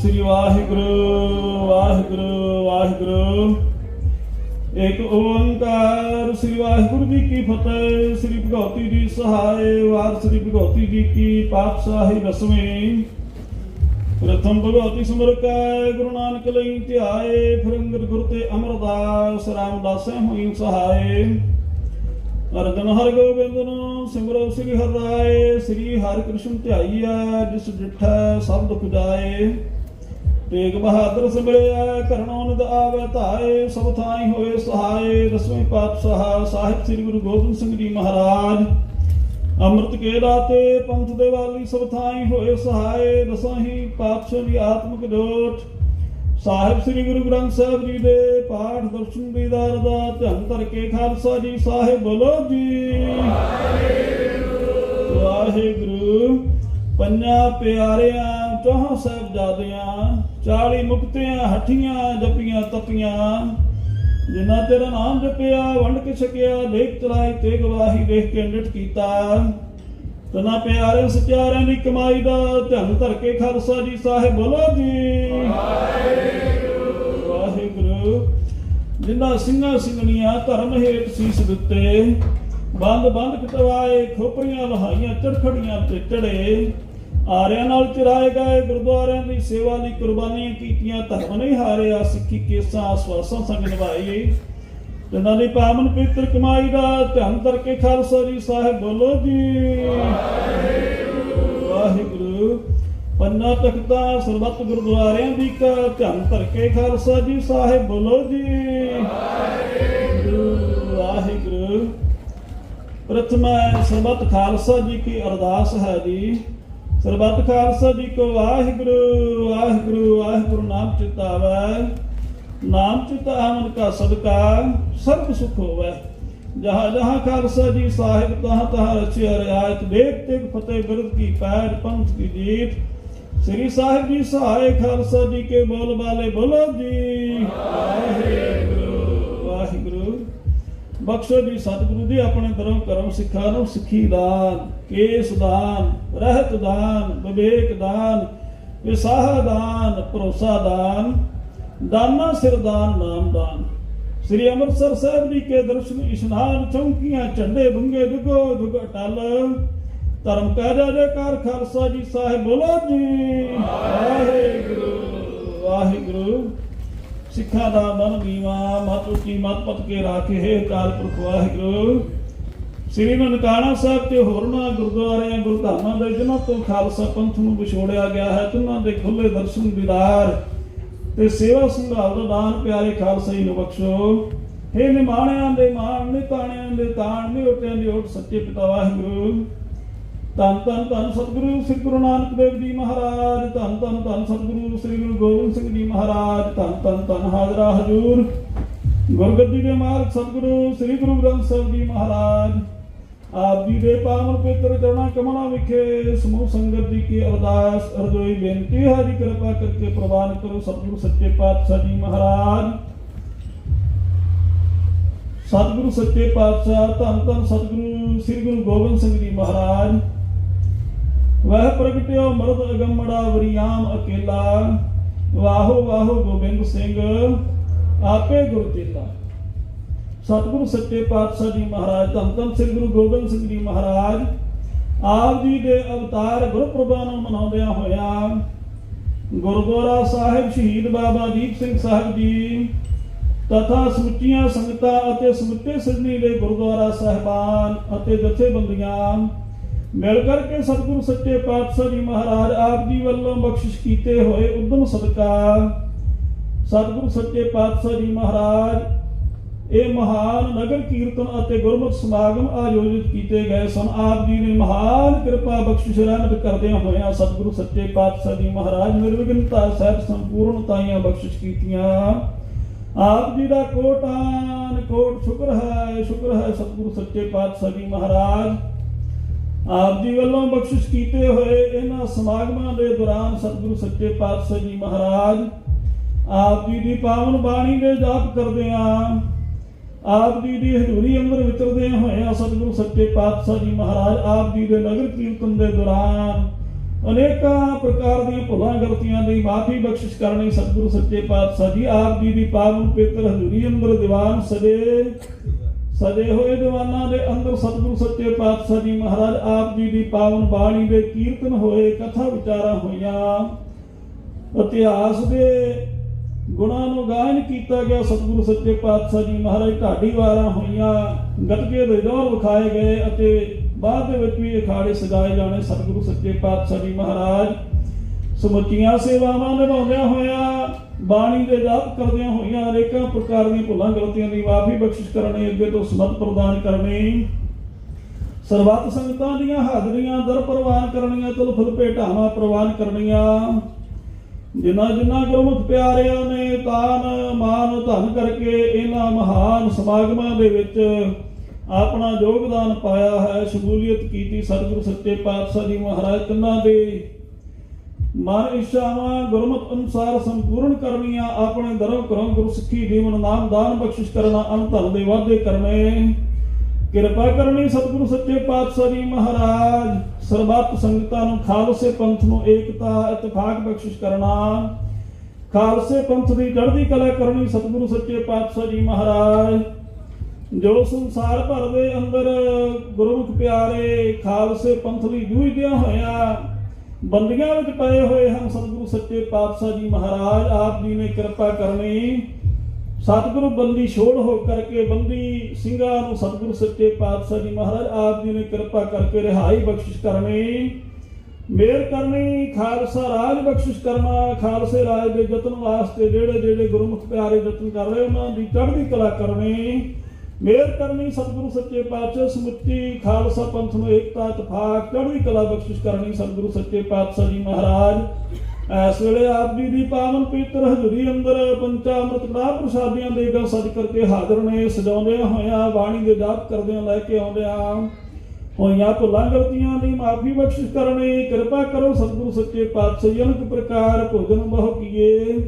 ਸ੍ਰੀ ਵਾਹਿਗੁਰੂ ਵਾਹਿਗੁਰੂ ਵਾਹਿਗੁਰੂ। ਇੱਕ ਓੰਕਾਰ, ਸ੍ਰੀ ਵਾਹਿਗੁਰੂ ਜੀ ਕੀ ਫਤਿਹ, ਸ੍ਰੀ ਭਗਵਤੀ ਜੀ ਸਹਾਇ ਵਾਰ ਸ੍ਰੀ ਭਗਵਤੀ ਜੀ ਕੀ ਪਾਤਸ਼ਾਹੀ ਦਸਵੇਂ। ਪ੍ਰਥਮ ਭਗਵਤੀ ਸਿਮਰ ਗੁਰੂ ਨਾਨਕ ਲਈ ਧਿਆਏ ਫਿਰ ਗੁਰ ਤੇ ਅਮਰਦਾਸ, ਰਾਮਦਾਸੈ ਹੋਈ ਸਹਾਇ ਅਰਜਨ ਹਰ ਗੋਬਿੰਦ ਨੂੰ ਸਿਮਰੋ ਸ੍ਰੀ ਹਰਿ ਰਾਏ, ਸ੍ਰੀ ਹਰਿ ਕ੍ਰਿਸ਼ਨ ਧਿਆਈਐ, ਜਿਸ ਡਿਠੈ ਸਭ ਦੁਖ ਜਾਏ। ਤੇਗ ਬਹਾਦਰ ਸਿਮਰਿਆ ਕਰਨੋਂ ਆਵੇ ਧਾਏ, ਸਭ ਥਾਈ ਹੋਏ ਸਹਾਏ, ਦਸਵੇਂ ਪਾਤਸ਼ਾਹ ਸਾਹਿਬ ਸ੍ਰੀ ਗੁਰੂ ਗੋਬਿੰਦ ਸਿੰਘ ਜੀ ਮਹਾਰਾਜ। ਅੰਮ੍ਰਿਤ ਕੇ ਦਾਤੇ ਪੰਥ ਦੇ ਵਾਲੀ ਸਭ ਥਾਈ ਹੋਏ ਸਹਾਏ ਦਸਾਹੀ ਪਾਤਸ਼ਾਹ ਦੀ ਆਤਮਿਕ ਜੋਤ। ਸਾਹਿਬ ਸ੍ਰੀ ਗੁਰੂ ਗ੍ਰੰਥ ਸਾਹਿਬ ਜੀ ਦੇ ਪਾਠ ਦਰਸ਼ਨ ਦੀਦਾਰ ਦਾ ਧੰਨ ਧਰ ਕੇ ਖਾਲਸਾ ਜੀ ਸਾਹਿਬ ਬੋਲੋ ਜੀ। ਵਾਹਿਗੁਰੂ। ਪੰਜਾਂ ਪਿਆਰਿਆਂ ਚੌਹਾਂ ਸਾਹਿਬਜ਼ਾਦਿਆਂ 40 ਮੁਕਤਿਆਂ, ਹੱਠੀਆਂ ਜਪੀਆਂ ਤਪੀਆਂ ਜਿਨ੍ਹਾਂ ਤੇਰਾ ਨਾਮ ਜਪਿਆ, ਵੰਡ ਕੇ ਛਕਿਆ, ਦੇਖ ਚਲਾਈ ਤੇ ਗਵਾਹੀ ਦੇਖ ਕੇ ਨਿਟ ਕੀਤਾ। ਤਨਾ ਪਿਆਰੇ ਸਚਿਆਰਿਆਂ ਦੀ ਕਮਾਈ ਦਾ ਧੰਨ ਧਰ ਕੇ ਖਾਲਸਾ ਜੀ ਸਾਹਿਬ ਬੋਲੋ ਜੀ। ਵਾਹਿਗੁਰੂ। ਜਿਨ੍ਹਾਂ ਸਿੰਘਾਂ ਸਿੰਘਣੀਆਂ ਧਰਮ ਹੇਤ ਸੀਸ ਦਿੱਤੇ ਬੰਦ ਬੰਦ ਕਟਵਾਏ, ਖੋਪਰੀਆਂ, ਲਹਾਈਆਂ ਚੜਖੜੀਆਂ ਤੇ ਚੜੇ ਆਰਿਆਂ ਨਾਲ ਚਰਾਏ ਗਏ ਗੁਰਦੁਆਰਿਆਂ ਦੀ ਸੇਵਾ ਲਈ ਕੁਰਬਾਨੀਆਂ ਕੀਤੀਆਂ, ਧਰਮ ਨਹੀਂ ਹਾਰਿਆ, ਸਿੱਖੀ ਕੇਸਾਂ, ਆਸਵਾਸਾਂ ਸੰਗ ਨਿਭਾਈ ਜਿਨ੍ਹਾਂ ਦੀ ਪਾਵਨ ਪਵਿੱਤਰ ਕਮਾਈ ਦਾ ਧੰਨ ਧਰ ਖਾਲਸਾ ਜੀ ਸਾਹਿਬ ਬੋਲੋ ਜੀ। ਵਾਹਿਗੁਰੂ। ਪੰਨਾ ਤਖਤਾ ਸਰਬੱਤ ਗੁਰਦੁਆਰਿਆਂ ਦੀ ਕਾ ਧੰਨ ਧਰ ਖਾਲਸਾ ਜੀ ਸਾਹਿਬ ਬੋਲੋ ਜੀ। ਵਾਹਿਗੁਰੂ। ਪ੍ਰਥਮ ਸਰਬੱਤ ਖਾਲਸਾ ਜੀ ਕੀ ਅਰਦਾਸ ਹੈ ਜੀ। ਸਰਬੱਤ ਖਾਲਸਾ ਜੀ ਕੋ ਵਾਹਿਗੁਰੂ ਵਾਹਿਗੁਰੂ ਵਾਹਿਗੁਰੂ, ਨਾਮ ਚਿਤਾਵੈ ਨਾਮ ਚਿਤ ਕਾ ਸਦਕਾ, ਸਰਬ ਸੁਖ ਹੋਵੇ। ਜਹਾਂ ਜਹਾਂ ਖਾਲਸਾ ਜੀ ਸਾਹਿਬ, ਤਹਾਂ ਤਹਾਂ ਰਚਿਆ ਰਿਆਇਤ ਦੇਖ ਤੇਗ, ਫਤਿਹ ਬਿਰਦ ਕੀ ਪੈਰ, ਪੰਥ ਕੀ ਜੀਤ। ਸ੍ਰੀ ਸਾਹਿਬ ਜੀ ਸਹਾਇ ਖਾਲਸਾ ਜੀ ਕੇ ਬੋਲ ਬਾਲੇ ਬੋਲੋ ਜੀ। ਵਾਹਿਗੁਰੂ। ਬਖਸ਼ੋ ਜੀ ਸਤਿਗੁਰੂ ਜੀ ਆਪਣੇ ਧਰਮ ਕਰਮ ਸਿੱਖਾਂ ਨੂੰ ਸਿੱਖੀ ਦਾਨ ਕੇਸ ਦਾਨ ਰਹਿਤ ਦਾਨ ਵਿਵੇਕ ਦਾਨ ਵਿਸਾਹ ਦਾਨ ਭਰੋਸਾ ਦਾਨ ਦਾਨਾ ਸਿਰਦਾਨ ਨਾਮ ਦਾਨ। ਸ੍ਰੀ ਅੰਮ੍ਰਿਤਸਰ ਸਾਹਿਬ ਜੀ ਕੇ ਦਰਸ਼ਨ ਇਸ਼ਨਾਨ ਚੌਂਕੀਆਂ ਝੰਡੇ ਬੁੰਗੇ ਦੁਗੋ ਦੁਗ ਟਲ ਧਰਮ ਕਾ ਜੈਕਾਰ ਖਾਲਸਾ ਜੀ ਸਾਹਿਬ ਬੋਲੋ ਜੀ। ਵਾਹਿਗੁਰੂ। ਵਾਹਿਗੁਰੂ। ਸਿੱਖਾਂ ਦਾ ਮਨ ਨੀਵਾ ਮਤ ਉੱਚੀ ਮਤ ਪਤ ਕੇ ਰਾਖੇ ਕਾਲ ਪੁਰਖ ਵਾਹਿਗੁਰੂ। ਸ੍ਰੀ ਨਨਕਾਣਾ ਸਾਹਿਬ ਤੇ ਹੋਰਨਾਂ ਗੁਰਦੁਆਰਿਆਂ, ਗੁਰਧਾਮਾਂ ਦੇ, ਜਿਨ੍ਹਾਂ ਤੋਂ ਖਾਲਸਾ ਪੰਥ ਨੂੰ ਵਿਛੋੜਿਆ ਗਿਆ ਹੈ, ਤੁਨਾਂ ਦੇ ਖੁੱਲੇ ਦਰਸ਼ਨ ਦੀਦਾਰ ਤੇ ਸੇਵਾ ਸੰਭਾਲ ਦਾ ਦਾਨ, ਪਿਆਰੇ ਖਾਲਸਾ ਜੀ ਨੂੰ ਬਖਸ਼ੋ। ਹੇ ਨਿਮਾਣਿਆਂ ਦੇ ਮਾਣ, ਨਿਤਾਣਿਆਂ ਦੇ ਤਾਣ, ਨਿਉਟਿਆਂ ਦੀ ਓਟ, ਸੱਚੇ ਪਿਤਾ ਵਾਹਿਗੁਰੂ। ਧੰਨ ਧੰਨ ਧੰਨ ਸਤਿਗੁਰੂ ਸ੍ਰੀ ਗੁਰੂ ਨਾਨਕ ਦੇਵ ਜੀ ਮਹਾਰਾਜ, ਧੰਨ ਧੰਨ ਧੰਨ ਸਤਿਗੁਰੂ ਸ੍ਰੀ ਗੁਰੂ ਗੋਬਿੰਦ ਸਿੰਘ ਜੀ ਮਹਾਰਾਜ, ਧੰਨ ਧੰਨ ਧੰਨ ਹਾਜ਼ਰਾ ਹਜੂਰ। ਗੁਰਗੱਦੀ ਦੇ ਮਾਲਕ ਸਤਿਗੁਰੂ ਸ੍ਰੀ ਗੁਰੂ ਗ੍ਰੰਥ ਸਾਹਿਬ ਜੀ ਮਹਾਰਾਜ, ਆਪ ਜੀ ਦੇ ਪਾਵਨ ਪਵਿੱਤਰ ਚਰਣਾ ਕਮਲਾਂ ਵਿਖੇ ਸਮੂਹ ਸੰਗਤ ਦੀ ਕੀ ਅਰਦਾਸ, ਅਰਜ਼ੋਈ ਬੇਨਤੀ ਹੈ ਜੀ, ਕਿਰਪਾ ਕਰਕੇ ਪ੍ਰਵਾਨ ਕਰੋ ਸਤਿਗੁਰੂ ਸੱਚੇ ਪਾਤਸ਼ਾਹ ਜੀ ਮਹਾਰਾਜ। ਸਤਿਗੁਰੂ ਸੱਚੇ ਪਾਤਸ਼ਾਹ, ਧੰਨ ਧੰਨ ਸਤਿਗੁਰੂ ਸ੍ਰੀ ਗੁਰੂ ਗੋਬਿੰਦ ਸਿੰਘ ਜੀ ਮਹਾਰਾਜ। ਵਹ ਪ੍ਰਗਟਿਓ ਮਰਦ ਅਗੰਮੜਾ ਵਰਿਆਮ ਅਕੇਲਾ ਵਾਹੋ ਵਾਹੋ ਗੋਬਿੰਦ ਸਿੰਘ ਆਪੇ ਗੁਰ ਚੇਲਾ ਸਤਿਗੁਰੂ ਸੱਚੇ ਪਾਤਸ਼ਾਹ ਜੀ ਮਹਾਰਾਜ ਧੰਨ ਧੰਨ ਸ੍ਰੀ ਗੁਰੂ ਗੋਬਿੰਦ ਸਿੰਘ ਜੀ ਮਹਾਰਾਜ ਆਪ ਜੀ ਦੇ ਅਵਤਾਰ ਗੁਰਪੁਰਬਾਂ ਨੂੰ ਮਨਾਉਂਦਿਆਂ ਹੋਇਆ ਗੁਰਦੁਆਰਾ ਸਾਹਿਬ ਸ਼ਹੀਦ ਬਾਬਾ ਦੀਪ ਸਿੰਘ ਸਾਹਿਬ ਜੀ ਤਥਾ ਸਮੁੱਚੀਆਂ ਸੰਗਤਾਂ ਅਤੇ ਸਮੁੱਚੇ ਸਿਡਨੀ ਦੇ ਗੁਰਦੁਆਰਾ ਸਾਹਿਬਾਨ ਅਤੇ ਜਥੇਬੰਦੀਆਂ ਮਿਲ ਕਰਕੇ ਸਤਿਗੁਰੂ ਸੱਚੇ ਪਾਤਸ਼ਾਹ ਜੀ ਮਹਾਰਾਜ ਆਪ ਜੀ ਵੱਲੋਂ ਬਖਸ਼ਿਸ਼ ਕੀਤੇ ਹੋਏ ਉਦਮ ਸਦਕਾ ਸਤਿਗੁਰੂ ਸੱਚੇ ਪਾਤਸ਼ਾਹ ਜੀ ਮਹਾਰਾਜ ਇਹ ਮਹਾਨ ਨਗਰ ਕੀਰਤਨ ਅਤੇ ਗੁਰਮਤਿ ਸਮਾਗਮ ਆਯੋਜਿਤ ਕੀਤੇ ਗਏ ਸਨ। ਆਪ ਜੀ ਨੇ ਮਹਾਨ ਕਿਰਪਾ ਬਖਸ਼ਿਸ਼ ਰਹਿਮਤ ਕਰਦਿਆਂ ਹੋਇਆਂ ਸਤਿਗੁਰੂ ਸੱਚੇ ਪਾਤਸ਼ਾਹ ਜੀ ਮਹਾਰਾਜ ਨਿਰਵਿਘਨਤਾ ਸਹਿਤ ਸੰਪੂਰਨਤਾਈਆਂ ਬਖਸ਼ਿਸ਼ ਕੀਤੀਆਂ। ਆਪ ਜੀ ਦਾ ਕੋਟਾਨ ਕੋਟ ਸ਼ੁਕਰ ਹੈ ਸ਼ੁਕਰ ਹੈ ਸਤਿਗੁਰੂ ਸੱਚੇ ਪਾਤਸ਼ਾਹ ਜੀ ਮਹਾਰਾਜ। ਆਪ ਜੀ ਵੱਲੋਂ ਬਖਸ਼ਿਸ਼ ਕੀਤੇ ਹੋਏ ਇਹਨਾਂ ਸਮਾਗਮਾਂ ਦੇ ਦੌਰਾਨ ਸਤਿਗੁਰੂ ਸੱਚੇ ਪਾਤਸ਼ਾਹ ਜੀ ਮਹਾਰਾਜ, ਆਪ ਜੀ ਦੀ ਪਾਵਨ ਬਾਣੀ ਦੇ ਜਾਪ ਕਰਦਿਆਂ ਆਪ ਜੀ ਦੀ ਹਜ਼ੂਰੀ ਅੰਦਰ ਵਿਚਰਦੇ ਹੋਏ ਸਤਿਗੁਰੂ ਸੱਚੇ ਪਾਤਸ਼ਾਹ ਜੀ ਮਹਾਰਾਜ ਆਪ ਜੀ ਦੇ ਨਗਰ ਕੀਰਤਨ ਦੇ ਦੌਰਾਨ ਅਨੇਕਾਂ ਪ੍ਰਕਾਰ ਦੀਆਂ ਭੁੱਲਾਂ ਗਲਤੀਆਂ ਦੀ ਮਾਫੀ ਬਖਸ਼ਿਸ਼ ਕਰਨੀ ਸਤਿਗੁਰੂ ਸੱਚੇ ਪਾਤਸ਼ਾਹ ਜੀ ਆਪ ਜੀ ਦੀ ਪਾਵਨ ਪਵਿੱਤਰ ਹਜ਼ੂਰੀ ਅੰਦਰ ਦੀਵਾਨ ਸਜੇ। ਸਜੇ ਹੋਏ ਦੀਵਾਨਾਂ ਦੇ ਅੰਦਰ ਸਤਿਗੁਰੂ ਸੱਚੇ ਪਾਤਸ਼ਾਹ ਜੀ ਮਹਾਰਾਜ ਆਪ ਜੀ ਦੀ ਪਾਵਨ ਬਾਣੀ ਦੇ ਕੀਰਤਨ ਹੋਏ, ਕਥਾ ਵਿਚਾਰਾਂ ਹੋਈਆਂ। ਇਤਿਹਾਸ ਦੇ ਗੁਣਾਂ ਨੂੰ ਗਾਇਨ ਕੀਤਾ ਗਿਆ, ਸਤਿਗੁਰੂ ਸੱਚੇ ਪਾਤਸ਼ਾਹ ਜੀ ਮਹਾਰਾਜ ਢਾਡੀ ਵਾਰਾਂ ਹੋਈਆਂ, ਗੱਤਕੇ ਦੇ ਦੌਰ ਵਿਖਾਏ ਗਏ ਅਤੇ ਬਾਅਦ ਦੇ ਵਿੱਚ ਵੀ ਅਖਾੜੇ ਸਜਾਏ ਜਾਣੇ। ਸਤਿਗੁਰੂ ਸੱਚੇ ਪਾਤਸ਼ਾਹ ਜੀ ਮਹਾਰਾਜ ਸਮੁੱਚੀਆਂ ਸੇਵਾਵਾਂ ਨਿਭਾਉਂਦਿਆਂ ਹੋਇਆਂ ਬਾਣੀ ਦੇ ਜਾਪ ਕਰਦਿਆਂ ਹੋਈਆਂ ਅਨੇਕਾਂ ਪ੍ਰਕਾਰ ਦੀਆਂ ਭੁੱਲਾਂ, ਗਲਤੀਆਂ ਦੀ ਮਾਫੀ ਬਖਸ਼ਿਸ਼ ਕਰਨੀ, ਅੱਗੇ ਤੋਂ ਸਮਤ ਪ੍ਰਦਾਨ ਕਰਨੀ। ਸਰਬੱਤ ਸੰਗਤਾਂ ਦੀਆਂ ਹਾਜ਼ਰੀਆਂ, ਦਰ ਪ੍ਰਵਾਨ ਕਰਨੀਆਂ, ਤੁਲ ਫੁੱਲ ਭੇਟਾਵਾਂ ਪ੍ਰਵਾਨ ਕਰਨੀਆਂ। ਜਿਨ੍ਹਾਂ ਜਿਨ੍ਹਾਂ ਗੁਰਮੁਖ ਪਿਆਰਿਆਂ ਨੇ ਤਾਨ, ਮਾਨ ਧਨ ਕਰਕੇ ਇਹਨਾਂ ਮਹਾਨ ਸਮਾਗਮਾਂ ਦੇ ਵਿੱਚ ਆਪਣਾ ਯੋਗਦਾਨ ਪਾਇਆ ਹੈ, ਸ਼ਮੂਲੀਅਤ ਕੀਤੀ, ਸਤਿਗੁਰੂ ਸੱਚੇ ਪਾਤਸ਼ਾਹ ਜੀ ਮਹਾਰਾਜ, ਤਿੰਨਾਂ ਦੇ ਮਨ ਇਸ਼ਾਵਾਂ ਗੁਰਮਤ ਅਨੁਸਾਰ ਸੰਪੂਰਨ ਕਰਨੀਆਂ, ਆਪਣੇ ਧਰਮ ਕਰਮ ਗੁਰੂ ਜੀਵਨ ਨਾਮ ਦਾਨ ਬਖਸ਼ਿਸ਼ ਕਰਨਾ ਅੰਤਰ ਦੇ ਵਾਅਦੇ ਕਰਨੇ। ਕਿਰਪਾ ਕਰਨੀ ਸਤਿਗੁਰੂ ਸੱਚੇ ਪਾਤਸ਼ਾਹ ਜੀ ਮਹਾਰਾਜ। ਸਰਬੱਤ ਸੰਗਤਾਂ ਨੂੰ ਖਾਲਸੇ ਪੰਥ ਨੂੰ ਏਕਤਾ, ਇਤਫਾਕ ਬਖਸ਼ਿਸ਼ ਕਰਨਾ। ਖਾਲਸੇ ਪੰਥ ਦੀ ਚੜ੍ਹਦੀ ਕਲਾ ਕਰਨੀ ਸਤਿਗੁਰੂ ਸੱਚੇ ਪਾਤਸ਼ਾਹ ਜੀ ਮਹਾਰਾਜ। ਜੋ ਸੰਸਾਰ ਭਰ ਦੇ ਅੰਦਰ ਗੁਰਮੁਖ ਪਿਆਰੇ ਖਾਲਸੇ ਪੰਥ ਲਈ ਜੂਝਦਿਆਂ ਹੋਇਆ ਬੰਦੀਆਂ ਵਿੱਚ ਪਏ ਹੋਏ ਹਨ ਸਤਿਗੁਰੂ ਸੱਚੇ ਪਾਤਸ਼ਾਹ ਜੀ ਮਹਾਰਾਜ, ਆਪ ਜੀ ਨੇ ਕਿਰਪਾ ਕਰਨੀ। ਸਤਿਗੁਰੂ ਬੰਦੀ ਛੋੜ ਹੋ ਕਰਕੇ ਬੰਦੀ ਸਿੰਘਾਂ ਨੂੰ ਸਤਿਗੁਰੂ ਸੱਚੇ ਪਾਤਸ਼ਾਹ ਜੀ ਮਹਾਰਾਜ, ਆਪ ਜੀ ਨੇ ਕਿਰਪਾ ਕਰਕੇ ਰਿਹਾਈ ਬਖਸ਼ਿਸ਼ ਕਰਨੀ। ਮੇਰ ਕਰਨੀ, ਖਾਲਸਾ ਰਾਜ ਬਖਸ਼ਿਸ਼ ਕਰਨਾ, ਖਾਲਸੇ ਰਾਜ ਦੇ ਯਤਨ ਵਾਸਤੇ ਜਿਹੜੇ ਜਿਹੜੇ ਗੁਰਮੁਖ ਪਿਆਰੇ ਯਤਨ ਕਰ ਰਹੇ, ਉਹਨਾਂ ਦੀ ਚੜ੍ਹਦੀ ਕਲਾ ਕਰਨੀ। ਮੇਰ ਕਰਨੀ ਸਤਿਗੁਰੂ ਸੱਚੇ ਪਾਤਸ਼ਾਹ, ਸਮੁੱਚੀ ਖਾਲਸਾ ਪੰਥ ਨੂੰ ਏਕਤਾ, ਇਤਫਾਕ, ਚੜ੍ਹਦੀ ਕਲਾ ਬਖਸ਼ਿਸ਼ ਕਰਨੀ ਸਤਿਗੁਰੂ ਸੱਚੇ ਪਾਤਸ਼ਾਹ ਜੀ ਮਹਾਰਾਜ। ਇਸ ਵੇਲੇ ਆਪ ਜੀ ਦੀ ਪਾਵਨ ਪਵਿੱਤਰ ਹਜ਼ੂਰੀ ਅੰਦਰ ਪੰਚਾ ਅੰਮ੍ਰਿਤ ਕੜਾ ਪ੍ਰਸ਼ਾਦੀਆਂ ਦੇ ਗਾ ਸਜ ਕਰਕੇ ਹਾਜ਼ਰ ਨੇ, ਸਜਾਉਂਦਿਆਂ ਹੋਇਆ, ਬਾਣੀ ਦੇ ਜਾਪ ਕਰਦਿਆਂ ਲੈ ਕੇ ਆਉਂਦਿਆਂ ਹੋਈਆਂ ਭੁੱਲਾਂ ਗਲਤੀਆਂ ਦੀ ਮਾਫੀ ਬਖਸ਼ਿਸ਼ ਕਰਨੀ। ਕਿਰਪਾ ਕਰੋ ਸਤਿਗੁਰੂ ਸੱਚੇ ਪਾਤਸ਼ਾਹ ਜੀ, ਅਨੇਕ ਪ੍ਰਕਾਰ ਭੋਜਨ ਬਹੁ ਕੀਏ।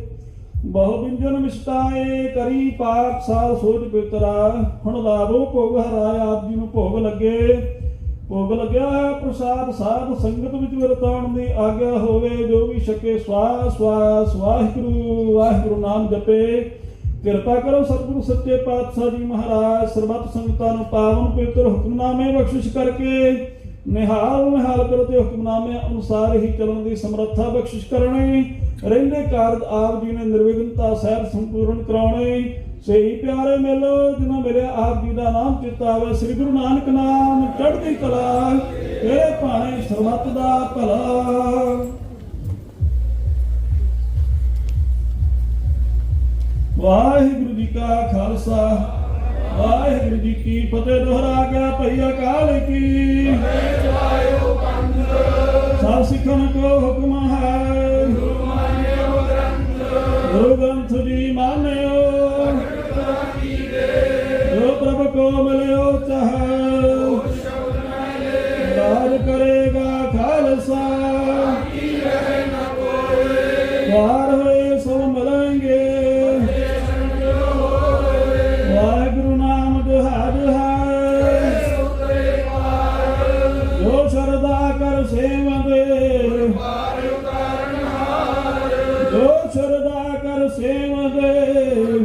ਬਹੁ ਬਿੰਜਨ ਮਿਸ਼ਟਾਏ ਕਰੀ ਪਾਪ ਸਾਲ ਸੋਚ ਪਿਤਰਾ ਹੁਣ ਲਾਵੋ ਭੋਗ ਹਰਾਇ ਆਪ ਜੀ ਨੂੰ ਭੋਗ ਲੱਗੇ। ਭੋਗ ਲੱਗਿਆ ਹੈ ਪ੍ਰਸਾਦ ਸਾਧ ਸੰਗਤ ਵਿੱਚ ਵਰਤਾਉਣ ਦੀ ਆਗਿਆ ਹੋਵੇ, ਜੋ ਵੀ ਛਕੇ ਸਵਾਸ ਸਵਾਸ ਵਾਹਿਗੁਰੂ ਵਾਹਿਗੁਰੂ ਨਾਮ ਜਪੇ। ਕਿਰਪਾ ਕਰੋ ਸਤਿਗੁਰੂ ਸੱਚੇ ਪਾਤਸ਼ਾਹ ਜੀ ਮਹਾਰਾਜ, ਸਰਬੱਤ ਸੰਗਤਾਂ ਨੂੰ ਪਾਵਨ ਪਵਿੱਤਰ ਹੁਕਮਨਾਮੇ ਬਖਸ਼ਿਸ਼ ਕਰਕੇ ਨਿਹਾਲ ਨਿਹਾਲ ਕਰੋ ਤੇ ਹੁਕਮਨਾਮੇ ਅਨੁਸਾਰ ਹੀ ਚੱਲਣ ਦੀ ਸਮਰੱਥਾ ਬਖਸ਼ਿਸ਼ ਕਰਨੀ। ਰਹਿੰਦੇ ਕਾਰਜ ਆਪ ਜੀ ਨੇ ਨਿਰਵਿਘਨਤਾ ਸਹਿਤ ਸੰਪੂਰਨ ਕਰਾਉਣੇ। ਸਹੀ ਪਿਆਰੇ ਮਿਲੋ, ਜਿਨ੍ਹਾਂ ਮੇਰੇ ਆਪ ਜੀ ਦਾ ਨਾਮ ਚਿੱਤਾ ਆਵੇ, ਸ੍ਰੀ ਗੁਰੂ ਨਾਨਕ ਨਾਮ ਚੜ੍ਹਦੀ ਕਲਾ, ਤੇਰੇ ਭਾਣੇ ਸਰਬੱਤ ਦਾ ਭਲਾ। ਵਾਹਿਗੁਰੂ ਜੀ ਕਾ ਖਾਲਸਾ। ਵਾਹਿਗੁਰੂ ਜੀ ਕੀ ਫਤਿਹ, ਦੁਹਰਾ ਗਿਆ ਭਈ ਅਕਾਲ ਕੀ। ਸਭ ਸਿੱਖਣ ਕੋ ਹੁਕਮ ਹੈ। ਗੁਰੂ ਗ੍ਰੰਥ ਜੀ ਮਾਨਿਓ। ਜੋ ਪ੍ਰਭ ਕੋ ਮਿਲਿਓ ਚਾਹੇ। ਰਾਜ ਕਰੇਗਾ ਖਾਲਸਾ। ਵਾਰ ਹੋਏ ਸ਼ਰਦਾ ਕਰ ਸੇਵਦੇ